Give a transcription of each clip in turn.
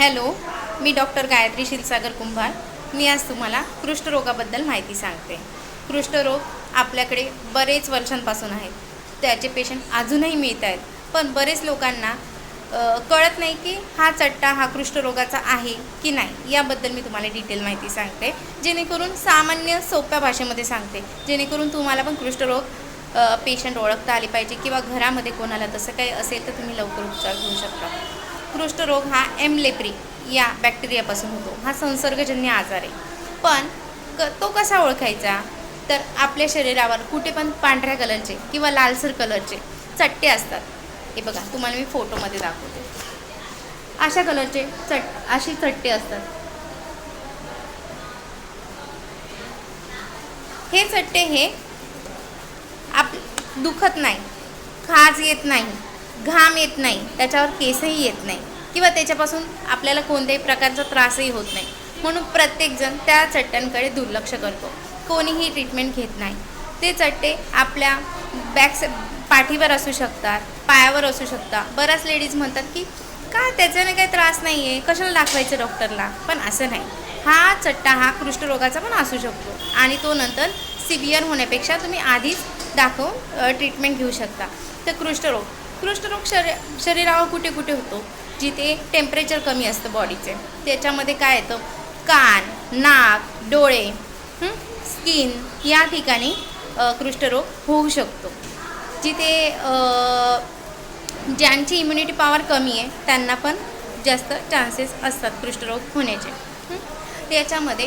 Hello मी doctor Gayatri Kshirsagar Kumbhar. मी आज तुम्हाला कृष्ठरोगाबद्दल माहिती सांगते. कृष्ठरोग आपल्याकडे बरेच वर्षांपासून आहेत. त्याचे पेशंट अजूनही मिळत आहेत. पण बरेच लोकांना कळत नाही की हा चट्टा हा कृष्ठरोगाचा आहे की नाही. याबद्दल मी तुम्हाला डिटेल माहिती सांगते. जेणेकरून सामान्य सोप्या भाषेमध्ये सांगते. जेणेकरून तुम्हाला पण कृष्ठरोग पेशंट ओळखता आले पाहिजे किंवा घरामध्ये कोणाला तसं काही असेल तर तुम्ही लवकर उपचार घेऊ शकता. कुष्ठरोग हा एम लेप्री या बॅक्टेरियापासून होतो. हा संसर्गजन्य आजार आहे. पण क तो कसा ओळखायचा? तर आपल्या शरीरावर कुठे पण पांढऱ्या कलरचे किंवा लालसर कलरचे चट्टे असतात. हे बघा तुम्हाला मी फोटोमध्ये दाखवते. अशा कलरचे चट अशी चट्टे असतात. हे चट्टे हे आप दुखत नाही. खाज येत नाही. घाम येत नाही त्याच्यावर केसही येत नाही किंवा त्याच्यापासून आपल्याला कोणत्याही प्रकारचा त्रासही होत नाही. म्हणून प्रत्येकजण त्या चट्ट्यांकडे दुर्लक्ष करतो. कोणीही ट्रीटमेंट घेत नाही. ते चट्टे आपल्या बॅक पाठीवर असू शकतात पायावर असू शकतात. बऱ्याच लेडीज म्हणतात की का त्याच्याने काही त्रास नाही आहे कशाला दाखवायचं डॉक्टरला पण असं नाही. हा चट्टा हा कृष्ठरोगाचा पण असू शकतो आणि तो नंतर सिव्हिअर होण्यापेक्षा तुम्ही आधीच दाखवून ट्रीटमेंट घेऊ शकता. तर कृष्ठरोग कुष्ठरोग शरी शरीरावर कुठे कुठे होतो जिथे टेम्परेचर कमी असतं बॉडीचे त्याच्यामध्ये काय येतं? कान नाक डोळे स्किन या ठिकाणी कुष्ठरोग होऊ शकतो. जिथे ज्यांची इम्युनिटी पॉवर कमी आहे त्यांना पण जास्त चान्सेस असतात कुष्ठरोग होण्याचे. त्याच्यामध्ये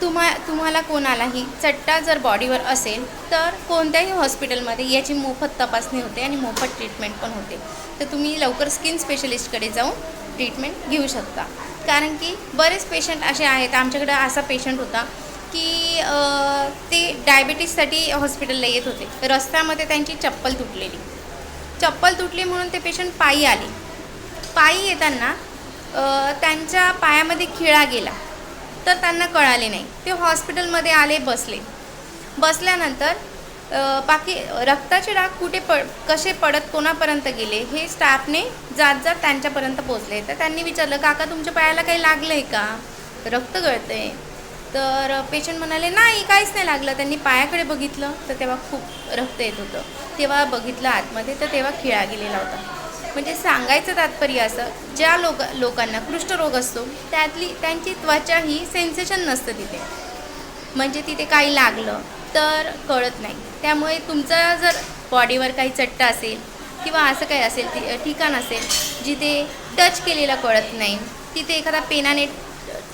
तुम्हा तुम्हाला कोणालाही चट्टा जर बॉडीवर असेल तर कोणत्याही हॉस्पिटलमध्ये याची मोफत तपासणी होते आणि मोफत ट्रीटमेंट पण होते. तर तुम्ही लवकर स्किन स्पेशलिस्टकडे जाऊन ट्रीटमेंट घेऊ शकता. कारण की बरेच पेशंट असे आहेत आमच्याकडे असा पेशंट होता की ते डायबिटीजसाठी हॉस्पिटलला येत होते. रस्त्यामध्ये त्यांची चप्पल तुटलेली. चप्पल तुटली म्हणून ते पेशंट पायी आले. पायी येताना त्यांच्या पायामध्ये खिळा गेला तर त्यांना कळाले नाही. ते हॉस्पिटलमध्ये आले बसले. बसल्यानंतर बाकी रक्ताचे डाग कुठे पड कसे पडत कोणापर्यंत गेले हे स्टाफने जात जात त्यांच्यापर्यंत पोचले तर त्यांनी विचारलं काका तुमच्या पायाला काही लागलं आहे का? रक्त गळतं आहे तर पेशंट म्हणाले नाही काहीच नाही लागलं. त्यांनी पायाकडे बघितलं तर तेव्हा खूप रक्त येत होतं. तेव्हा बघितलं आतमध्ये तर तेव्हा खिळा गेलेला होता. म्हणजे सांगायचं तात्पर्य असं ज्या लोक लोकांना कुष्ठरोग असतो त्यातली त्यांची त्वचा ही सेन्सेशन नसतं तिथे. म्हणजे तिथे काही लागलं तर कळत नाही. त्यामुळे तुमचा जर बॉडीवर काही चट्टा असेल किंवा असं काही असेल ठिकाण असेल जिथे टच केलेला कळत नाही तिथे एखादा पेनाने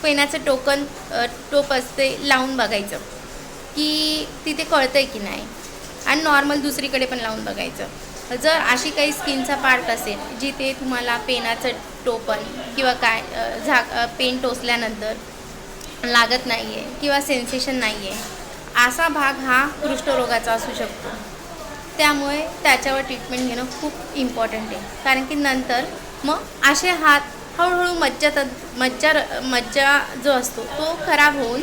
पेनाचं टोकन टोप असते लावून बघायचं की तिथे कळतं आहे की नाही. आणि नॉर्मल दुसरीकडे पण लावून बघायचं. जर अशी काही स्किनचा पार्ट असेल जिथे तुम्हाला पेनाचं टोपण किंवा काय झा झाक पेन टोचल्यानंतर लागत नाही आहे किंवा सेन्सेशन नाही आहे असा भाग हा कुष्ठरोगाचा असू शकतो. त्यामुळे त्याच्यावर ट्रीटमेंट घेणं खूप इम्पॉर्टंट आहे. कारण की नंतर मग असे हात हळूहळू मज्जा तद मज्जा र- मज्जा जो असतो तो खराब होऊन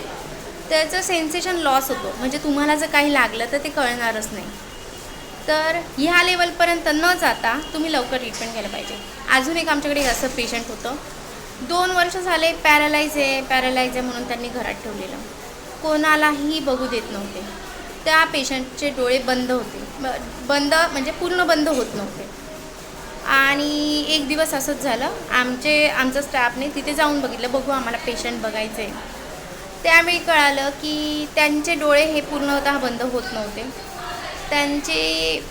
त्याचं सेन्सेशन लॉस होतो. म्हणजे तुम्हाला जर काही लागलं तर ते कळणारच नाही. तर ह्या लेवलपर्यंत न जाता तुम्ही लवकर ट्रीटमेंट घ्यायला पाहिजे. अजून एक आमच्याकडे असं पेशंट होतं. दोन वर्ष झाले पॅरालाइज आहे पॅरालाइज आहे म्हणून त्यांनी घरात ठेवलेलं. कोणालाही बघू देत नव्हते. त्या पेशंटचे डोळे बंद होते. ब- बंद म्हणजे पूर्ण बंद होत नव्हते. आणि एक दिवस असंच झालं. आमचे आमचं स्टाफने तिथे जाऊन बघितलं बघू आम्हाला पेशंट बघायचं आहे त्यावेळी कळालं की त्यांचे डोळे हे पूर्णतः बंद होत नव्हते. त्यांचे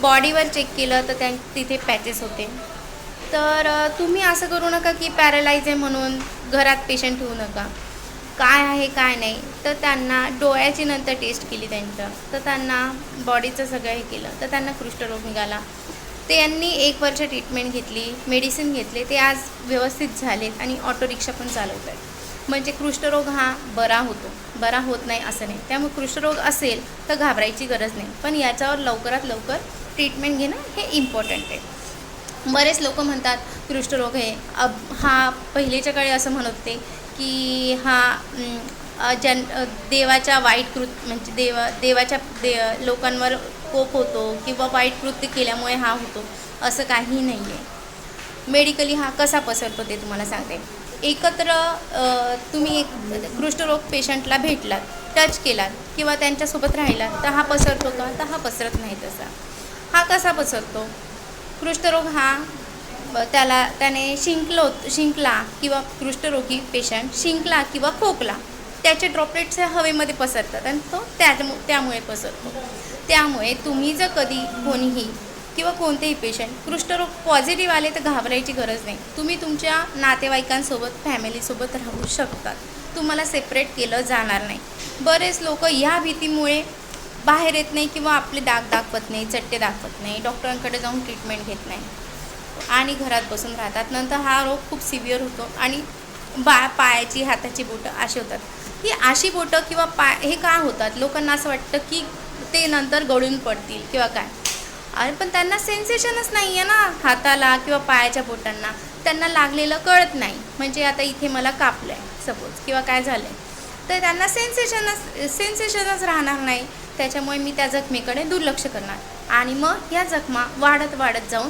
बॉडीवर चेक केलं तर त्यां तिथे पॅचेस होते. तर तुम्ही असं करू नका की पॅरालाइज आहे म्हणून घरात पेशंट ठेवू नका. काय आहे काय नाही. तर त्यांना डोळ्याची नंतर टेस्ट केली त्यांचं तर त्यांना बॉडीचं सगळं हे केलं. तर त्यांना कृष्ठरोग निघाला. त्यांनी एक वर्ष ट्रीटमेंट घेतली मेडिसिन घेतले. ते आज व्यवस्थित झालेत आणि ऑटो रिक्षा पण चालवत आहेत म्हणजे कुष्ठरोग हा बरा होतो. बरा होत नाही असं नाही. त्यामुळे कुष्ठरोग असेल तर घाबरायची गरज नाही. पण याच्यावर लवकरात लवकर ट्रीटमेंट घेणं हे इम्पॉर्टंट आहे. बरेच लोक म्हणतात कुष्ठरोग हे अब हा पहिलेच्या काळी असं म्हणत होते की हा जन देवाच्या वाईट कृत म्हणजे देवा देवाच्या दे लोकांवर कोप होतो किंवा वाईट कृत्य केल्यामुळे हा होतो असं काही नाही आहे मेडिकली हा कसा पसरतो ते तुम्हाला सांगते. एकत्र तुम्ही एक कुष्ठरोग पेशंटला भेटलात टच केलात किंवा त्यांच्यासोबत राहिलात तर हा पसरतो का? तर हा पसरत नाही तसा. हा कसा पसरतो? कुष्ठरोग हा त्याला त्याने शिंकलो शिंकला किंवा कुष्ठरोगी पेशंट शिंकला किंवा खोकला त्याचे ड्रॉपलेट्स हवेमध्ये पसरतात आणि तो त्यामु त्यामुळे पसरतो. त्यामुळे तुम्ही जर कधी कोणीही किंवा कोणतेही पेशंट कुष्ठरोग पॉझिटिव्ह आले तर घाबरायची गरज नाही. तुम्ही तुमच्या नातेवाईकांसोबत फॅमिलीसोबत राहू शकतात. तुम्हाला सेपरेट केलं जाणार नाही. बरेच लोक ह्या भीतीमुळे बाहेर येत नाही किंवा आपले दाग दाखवत नाही चट्टे दाखवत नाही डॉक्टरांकडे जाऊन ट्रीटमेंट घेत नाही आणि घरात बसून राहतात. नंतर हा रोग खूप सिव्हिअर होतो आणि बा पायाची हाताची बोटं अशी होतात. ही अशी बोटं किंवा पाय हे का होतात? लोकांना असं वाटतं की ते नंतर गळून पडतील किंवा काय? अरे पण त्यांना सेन्सेशनच नाही आहे ना हाताला किंवा पायाच्या बोटांना. त्यांना लागलेलं कळत नाही. म्हणजे आता इथे मला कापलं आहे सपोज किंवा काय झालं आहे तर त्यांना सेन्सेशनच सेन्सेशनच राहणार नाही. त्याच्यामुळे मी त्या जखमेकडे दुर्लक्ष करणार. आणि मग ह्या जखमा वाढत वाढत जाऊन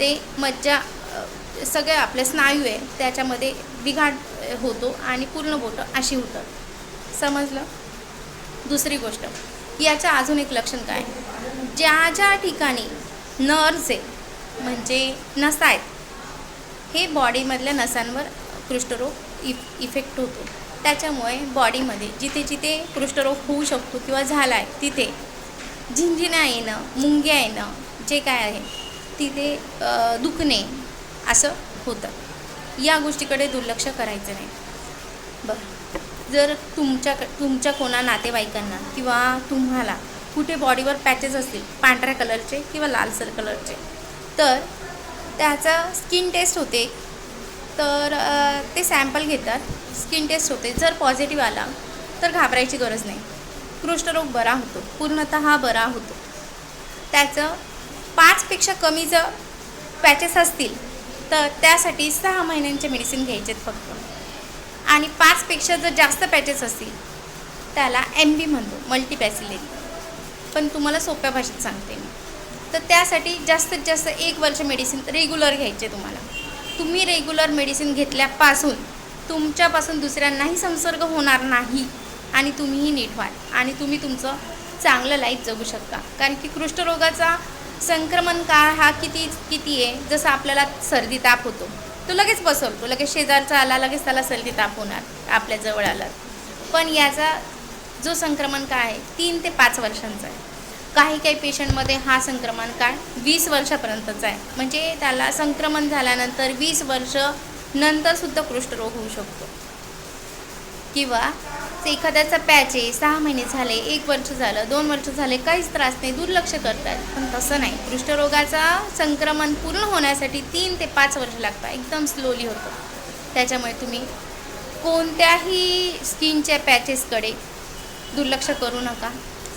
ते मज्जा सगळे आपले स्नायू आहे त्याच्यामध्ये बिघाड होतो आणि पूर्ण बोटं अशी होतात समजलं? दुसरी गोष्ट. याचं अजून एक लक्षण काय? ज्या ज्या ठिकाणी नर्स आहे म्हणजे नसा आहेत हे बॉडीमधल्या नसांवर कुष्ठरोग इफ इफेक्ट होतो. त्याच्यामुळे बॉडीमध्ये जिथे जिथे कुष्ठरोग होऊ शकतो किंवा झाला आहे तिथे झिंझिण्या येणं मुंग्या येणं जे काय आहे तिथे दुखणे असं होतं. या गोष्टीकडे दुर्लक्ष करायचं नाही. बरं. जर तुमच्या तुमच्या कोणा नातेवाईकांना किंवा तुम्हाला कुठे बॉडीवर पॅचेस असतील पांढऱ्या कलरचे किंवा लालसर कलरचे तर त्याचा स्किन टेस्ट होते. तर ते सॅम्पल घेतात स्किन टेस्ट होते. जर पॉझिटिव्ह आला तर घाबरायची गरज नाही. कृष्ठरोग बरा होतो. पूर्णतः बरा होतो. त्याचं पाचपेक्षा कमी जर पॅचेस असतील तर त्यासाठी सहा महिन्यांचे मेडिसिन घ्यायचे आहेत फक्त. आणि पाचपेक्षा जर जास्त पॅचेस असतील त्याला एम बी म्हणतो मल्टीपॅसिलेरी पण तुम्हाला सोप्या भाषेत सांगते मी. तर त्यासाठी जास्तीत जास्त एक वर्ष मेडिसिन रेग्युलर घ्यायचे तुम्हाला. तुम्ही रेग्युलर मेडिसिन घेतल्यापासून तुमच्यापासून दुसऱ्यांनाही संसर्ग होणार नाही आणि तुम्हीही नीट व्हाल आणि तुम्ही तुमचं चांगलं लाईफ जगू शकता. कारण की कृष्ठरोगाचा संक्रमण काळ हा किती किती आहे? जसं आपल्याला सर्दी ताप होतो तो लगेच बसवतो लगेच शेजारचा आला लगेच त्याला सर्दी ताप होणार आपल्या जवळ आला. पण याचा जो संक्रमण काय आहे तीन ते पाच वर्षांचा आहे. काही काही पेशंटमध्ये हा संक्रमण काळ वीस वर्षापर्यंतचा आहे. म्हणजे त्याला संक्रमण झाल्यानंतर वीस वर्ष नंतरसुद्धा कुष्ठरोग होऊ शकतो. किंवा एखाद्याचा पॅच आहे सहा महिने झाले एक वर्ष झालं दोन वर्ष झाले काहीच त्रास नाही दुर्लक्ष करतात. पण तसं नाही. कुष्ठरोगाचा संक्रमण पूर्ण होण्यासाठी तीन ते पाच वर्ष लागतात. एकदम स्लोली होतं. त्याच्यामुळे तुम्ही कोणत्याही स्किनच्या पॅचेसकडे दुर्लक्ष करू नका.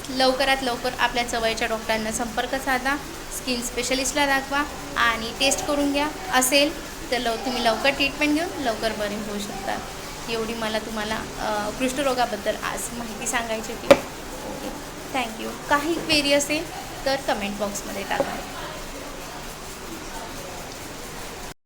लवकरात लवकर आपल्या जवळच्या डॉक्टरांना संपर्क साधा स्किन स्पेशलिस्टला दाखवा आणि टेस्ट करून घ्या. असेल तर लव तुम्ही लवकर ट्रीटमेंट घेऊन लवकर बरे होऊ शकता. एवढी मला तुम्हाला कृष्ठरोगाबद्दल कुष्ठरोगाबद्दल आज माहिती सांगायची होती. ओके. थँक्यू काही क्वेरी असेल तर कमेंट बॉक्समध्ये टाका.